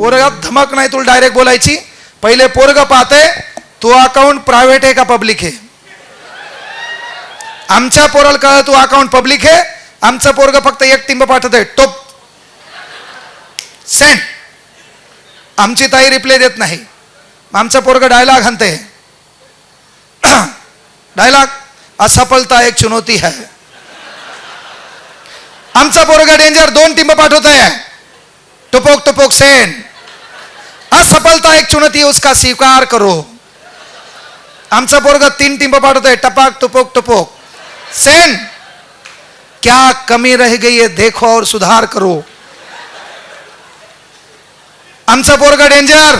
पोरगात धमक नाही तुला डायरेक्ट बोलायची. पहिले पोरग पाहते तू अकाउंट प्रायव्हेट आहे का पब्लिक आहे? आमच्या पोराला कळ तू अकाउंट पब्लिक आहे आमचं पोरग फक्त एक टिंब पाठवत आहे टोप. सेंड आमची ताई रिप्लाय देत नाही. आमचं पोरग डायलॉग हनते डायलॉग असफलता एक चुनौती है. आमचा पोरगा डेंजर दोन टिंब पाठवत आहे टुपोक टुपोक सेंड असफलता एक चुनौती उसका स्वीकार करो. आमचा पोरगा तीन टिंब पाठवतोय टपाक टुपोक टुपोक सेन क्या कमी रह गई है देखो और सुधार करो. आमचा पोरगा डेंजर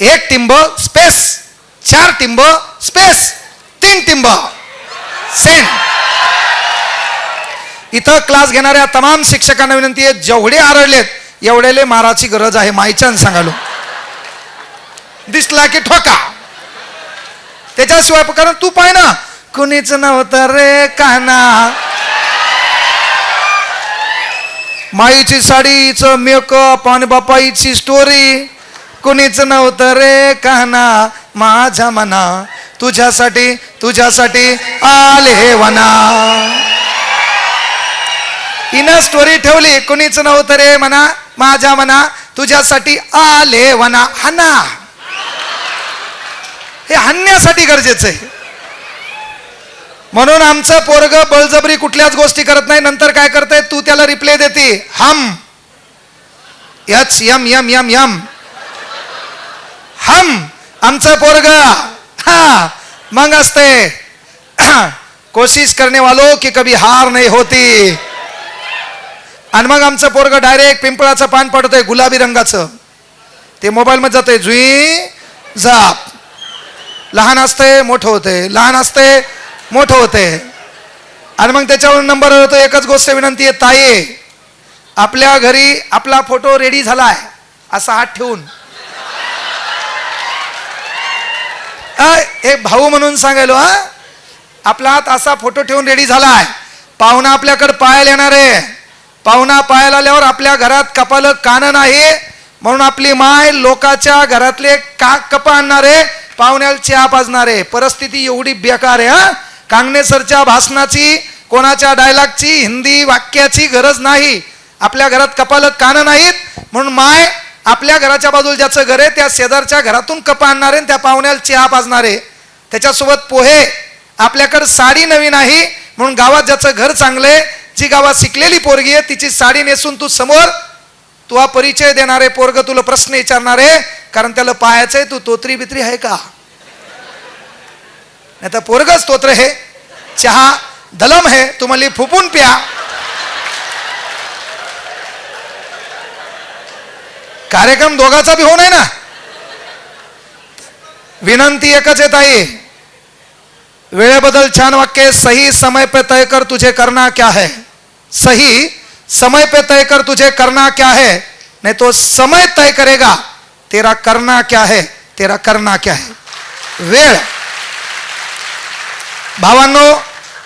एक टिंब स्पेस. चार टिंब स्पेस. तीन टिंब. सेन. इथं क्लास घेणाऱ्या तमाम शिक्षकांना विनंती आहे जेवढे आरडलेत एवढेले माराची गरज आहे मायच्यान सांगालो दिसला की ठोका. त्याच्याशिवाय कारण तू पाय ना कुणीच नव्हतं रे काना माईची साडीचं मेकअप आणि बापाईची स्टोरी कुणीच नव्हतं रे काना माझ्या मना तुझ्यासाठी तुझ्यासाठी आले वना. हिनं स्टोरी ठेवली कुणीच नव्हतं रे म्हणा माझ्या मना तुझ्यासाठी आले वना. हना हे आणण्यासाठी गरजेचं आहे. म्हणून आमचं पोरग बळजबरी कुठल्याच गोष्टी करत नाही नंतर काय करते तू त्याला रिप्ले देते. हम. यच यम यम यम यम. हम. आमचं पोरग. हा. मग असते. कोशिश करने वालों की कभी हार नाही होती. आणि मग आमचं पोरग डायरेक्ट पिंपळाचं पान पडतंय गुलाबी रंगाचं. ते मोबाईल मध्ये जाते जुई जाप. लहान असते मोठं होते. लहान असते मोठं होते. आणि मग त्याच्यावरून नंबर होतो एकच गोष्ट विनंती आहे ताई आपल्या घरी आपला फोटो रेडी झालाय असा हात ठेवून. एक भाऊ म्हणून सांगायलो हा आपला हात असा फोटो ठेवून रेडी झालाय पाहुणा आपल्याकडे पाहायला येणार आहे. पाहुणा पाहायला आल्यावर आपल्या घरात कपाल कान नाही म्हणून आपली माय लोकाच्या घरातले का कपा आणणार आहे. पाहुण्याला चहा आहे परिस्थिती एवढी बेकार आहे हा? कांगणे सरच्या भाषणाची कोणाच्या डायलॉगची हिंदी वाक्याची गरज नाही. आपल्या घरात कपालत कान नाहीत. म्हणून माय आपल्या घराच्या बाजूला ज्याचं घर आहे त्या शेजारच्या घरातून कपा आणणारे आणि त्या पाहुण्याला चहा पाजणारे त्याच्यासोबत पोहे. आपल्याकडे साडी नवीन आहे म्हणून गावात ज्याचं घर चांगलंय जी गावात शिकलेली पोरगी आहे तिची साडी नेसून तू समोर. तुला परिचय देणारे पोरग तुला प्रश्न विचारणारे. कारण त्याला पाहायचंय तू तोत्री बित्री आहे का? नाही तर पोरगच तोत्र हे. चहा दलम हे तुम्हाला फुपून प्या. कार्यक्रम दोघाचा बी आहे ना. विनंती एकच येत आहे वेळेबद्दल छान वाक्य सही समय पे तय कर तुझे करना क्या है? सही समय पे तय कर तुझे करना क्या है? नहीं तो समय तय करेगा. तेरा करना क्या है? तेरा करना क्या है? वेळ. भावांनो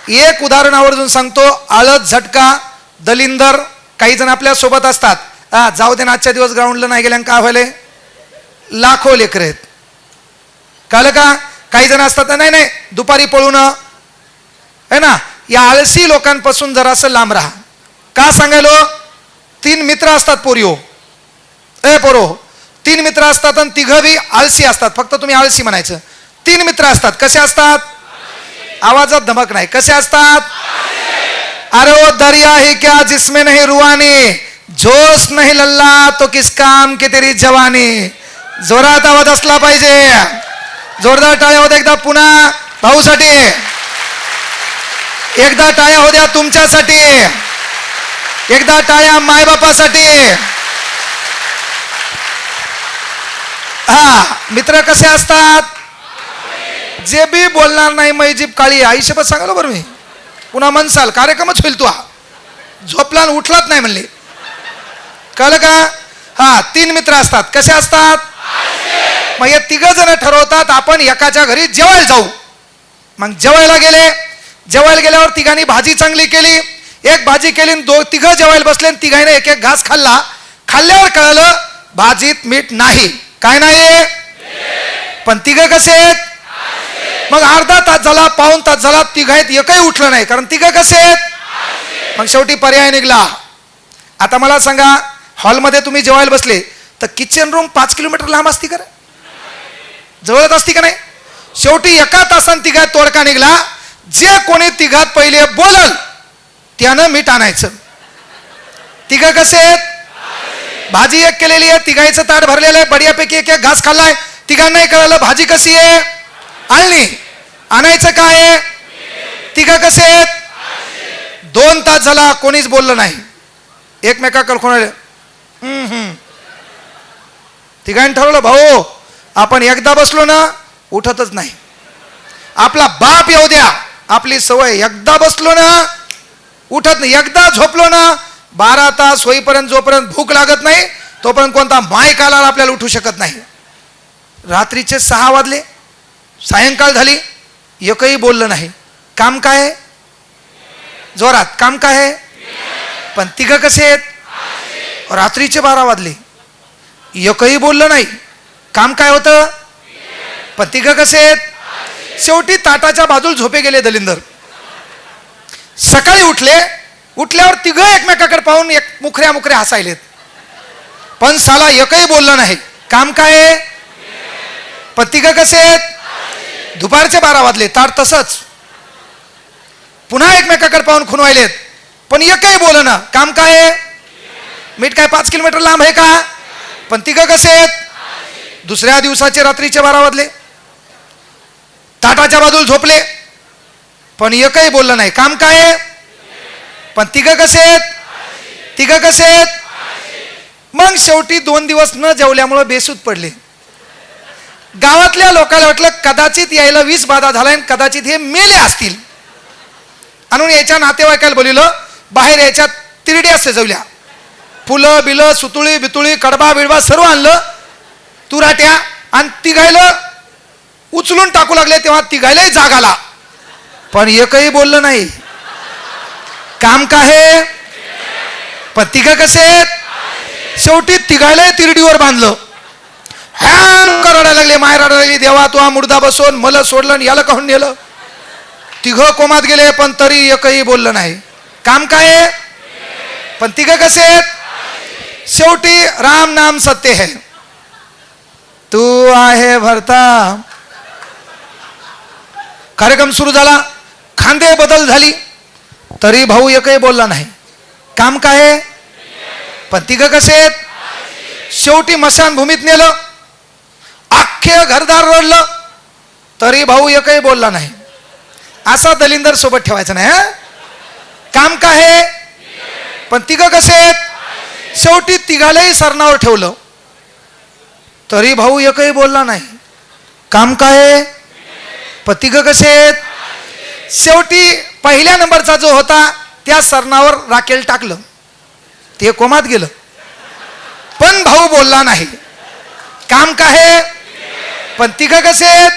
एक उदाहरण आवर्जून सांगतो. आळद झटका दलिंदर काही जण आपल्यासोबत असतात. हा जाऊ दे ना आजच्या दिवस ग्राउंडला नाही गेल्या काय व्हायले? लाखो लेकर आहेत. कळलं का? काही जण असतात नाही नाही दुपारी पळून. है ना? या आळसी लोकांपासून जरासं लांब राहा. का सांगायलो? तीन मित्र असतात पोरिओ ए पोरो तीन मित्र असतात आणि तिघवी आळशी आळसी असतात. फक्त तुम्ही आळसी म्हणायचं. तीन मित्र असतात. कसे असतात? आवाजात धमक नाही. कसे असतात? अरे ओ दरिया ही क्या जिसमें नहीं रुवानी जोश नाही लल्ला तो किस काम की तेरी जवानी? जोरात आवाज असला पाहिजे. जोरदार टाळ्या होत्या एकदा पुन्हा भाऊसाठी. एकदा टाळ्या होत्या तुमच्यासाठी. एकदा टाळ्या मायबापासाठी. हा मित्र कसे असतात? जे बी बोलणार नाही मैजीब काळी आयुष्यभर सांगालो बरं मी. पुन्हा म्हणसाल कार्यक्रमच होईल तू हा झोपला उठलाच नाही म्हणले. कळलं का? हा तीन मित्र असतात. कसे असतात? मग हे तिघ जण ठरवतात आपण एकाच्या घरी जेवायला जाऊ. मग जेवायला गेले. जेवायला गेल्यावर तिघांनी भाजी चांगली केली. एक भाजी केली आणि दो तिघं जेवायला बसले आणि तिघांनी एक एक घास खाल्ला. खाल्ल्यावर कळलं भाजीत मीठ नाही. काय नाही पण तिघ कसे आहेत? मग अर्धा तास झाला पाऊन तास झाला तिघ आहेत एकही उठलं नाही. कारण तिघ कसे आहेत? मग शेवटी पर्याय निघला. आता मला सांगा हॉलमध्ये तुम्ही जेवायला बसले तर किचन रूम पाच किलोमीटर लांब असती का जवळच असती का नाही? शेवटी एका तासानं तिघात तोडका निघला. जे कोणी तिघात पहिले बोलल त्यानं मीठ आणायचं. तिघ कसे आहेत? भाजी एक केलेली आहे. तिघाईचं ताट भरलेलं आहे. बडियापैकी एक एक घास खाल्लाय. तिघांनाही कळलं भाजी कशी आहे? आणली. आणायचं काय आहे? तिघ कसे आहेत? दोन तास झाला कोणीच बोललं नाही. एकमेकाकडे कोणाला? तिघांनी ठरवलं भाऊ आपण एकदा बसलो ना उठतच नाही. आपला बाप येऊ द्या. आपली सवय एकदा बसलो ना उठत नाही. एकदा झोपलो ना बारा तास होईपर्यंत जोपर्यंत भूक लागत नाही तोपर्यंत कोणता माय आला आपल्याला उठू शकत नाही. रात्रीचे सहा वाजले सायंकाळ झाली एकही बोललं नाही. काम काय आहे? जोरात काम काय आहे? पण तिघ कसे आहेत? रात्रीचे बारा वाजले. एकही बोललं नाही. काम काय होतं? पण तिघ कसे आहेत? शेवटी ताटाच्या बाजूला झोपे गेले दलिंदर. सकाळी उठले उठल्यावर तिघ एकमेकाकडे पाहून एक मुखऱ्या मुखऱ्या हसायलेत. पण साला एकही बोललं नाही. काम काय? आहे पण तिघं कसे आहेत? दुपारचे बारा वाजले ताट तसंच. पुन्हा एकमेकाकडे पाहून खुनवायलेत पण एकही बोल ना. काम काय? आहे मीठ काय पाच किलोमीटर लांब आहे का? पण तिघ कसे आहेत? दुसऱ्या दिवसाचे रात्रीचे बारा वाजले. ताटाच्या बाजूला झोपले. पण एकही बोललं नाही. काम काय? आहे पण तिघ कसे आहेत? तिघ कसे आहेत? मग शेवटी दोन दिवस न जेवल्यामुळं बेसूत पडले. गावातल्या लोकांना वाटलं कदाचित यायला वीस बाधा झालाय आणि कदाचित हे मेले असतील. आणून याच्या नातेवाईकाला बोलिलं बाहेर याच्यात तिरड्या सजवल्या. फुलं बिलं सुतुळी बितुळी कडबा बिडबा सर्व आणलं. तुराट्या आणि तिघायला उचलून टाकू लागले तेव्हा तिघायलाही जाग आला. पण एकही बोललं नाही. काम का आहे पण तिघं कसे आहेत? शेवटी तिघायला तिरडीवर बांधलं. रडायला लागले माय रडायला लागली देवा तू हा मुर्दा बसून मला सोडलं आणि याला कहून नेलं? तिघ कोमात गेले पण तरी एकही बोललं नाही. काम काय आहे पण तिघ कसे आहेत? शेवटी राम नाम सत्य है. तू आहे भरता. कार्यक्रम सुरू झाला खांदे बदल झाली. तरी भाऊ एकही बोलला नाही. काम काय? आहे पण तिघ कसे आहेत? शेवटी मशानभूमीत नेलं. अख्खे घरदार रडलं. तरी भाऊ एकही बोलला नाही. असा दलिंदर सोबत ठेवायचं नाही हं? काम काय? आहे पण तिघ कसे आहेत? शेवटी तिघालाही सरणावर ठेवलं. तरी भाऊ एकही बोलला नाही. काम काय? आहे पण तिघ कसे आहेत? शेवटी पहिल्या नंबरचा जो होता त्या सरणावर राखेल टाकलं. ते कोमात गेलं. पण भाऊ बोलला नाही. काम का हे पण तिघ कसे आहेत?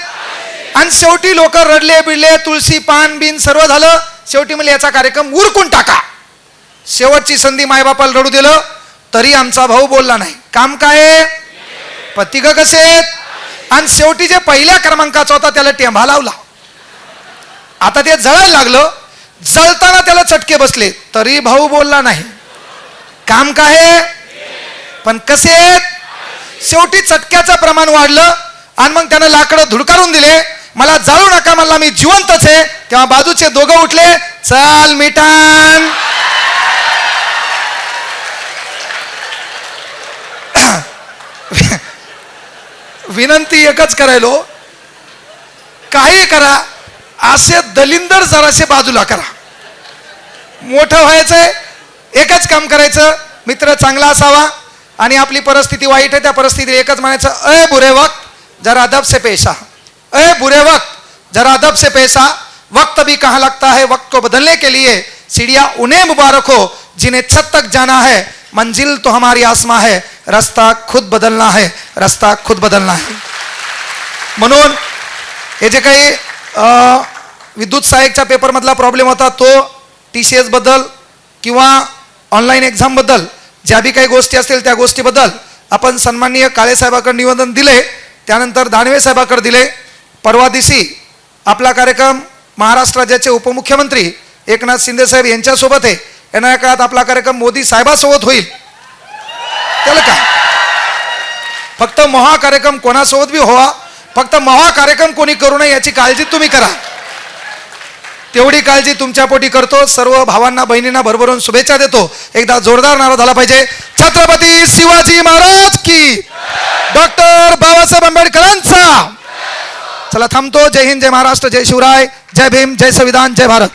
आणि शेवटी लोक रडले बिडले तुळशी पान बिन सर्व झालं. शेवटी म्हणजे याचा कार्यक्रम उरकून टाका. शेवटची संधी मायबापाला रडू दिलं. तरी आमचा भाऊ बोलला नाही. काम काय आहे पण तिघ कसे आहेत? आणि शेवटी जे पहिल्या क्रमांकाचा होता त्याला टेंभा लावला. आता ते जळायला लागलं. जळताना त्याला चटके बसले तरी भाऊ बोलला नाही. काम काय आहे? पण कसे आहेत? शेवटी चटक्याचं प्रमाण वाढलं आणि मग त्यानं लाकडं धुडकारून दिले. मला जाळू नका म्हणला मी जिवंतच आहे. तेव्हा बाजूचे दोघं उठले चल मिटान. विनंती एकच करायलो काही करा असे दलिंदर जरासे बाजूला करा. मोठं व्हायचंय एकच काम करायचं मित्र चांगला असावा आणि आपली परिस्थिती वाईट आहे त्या परिस्थितीत एकच म्हणायचं अय बुरे वक्त जरा अदब से पेशा. अय बुरे वक्त जरा अदब से पैसा वक्त भी कहाँ लगता है? वक्त को बदलने के लिए सीढ़िया उन्हें मुबारक हो जिन्हें छत तक जाना है। मंजिल तो हमारी आसमा है। रस्ता खुद बदलना है। रस्ता खुद बदलना है. म्हणून हे जे काही विद्युत सहाय्यकच्या पेपरमधला प्रॉब्लेम होता तो टी सी एसबद्दल किंवा ऑनलाईन एक्झामबद्दल ज्या बी काही गोष्टी असतील त्या गोष्टीबद्दल आपण सन्माननीय काळेसाहेबाकडे निवेदन दिले त्यानंतर दानवे साहेबाकडे दिले. परवा दिवशी आपला कार्यक्रम महाराष्ट्र राज्याचे उपमुख्यमंत्री एकनाथ शिंदेसाहेब यांच्यासोबत आहे. येणाऱ्या काळात आपला कार्यक्रम मोदी साहेबासोबत होईल. त्याला काय? फक्त महा कार्यक्रम कोणासोबत बी व्हावा फक्त महा कार्यक्रम कोणी करू नये याची काळजी तुम्ही करा. तेवढी काळजी तुमच्या पोटी करतो. सर्व भावांना बहिणींना भरभरून शुभेच्छा देतो. एकदा जोरदार नारा झाला पाहिजे. छत्रपती शिवाजी महाराज की डॉक्टर बाबासाहेब आंबेडकरांचा. चला थांबतो. जय हिंद जय महाराष्ट्र जय शिवराय. जय भीम जय संविधान जय भारत.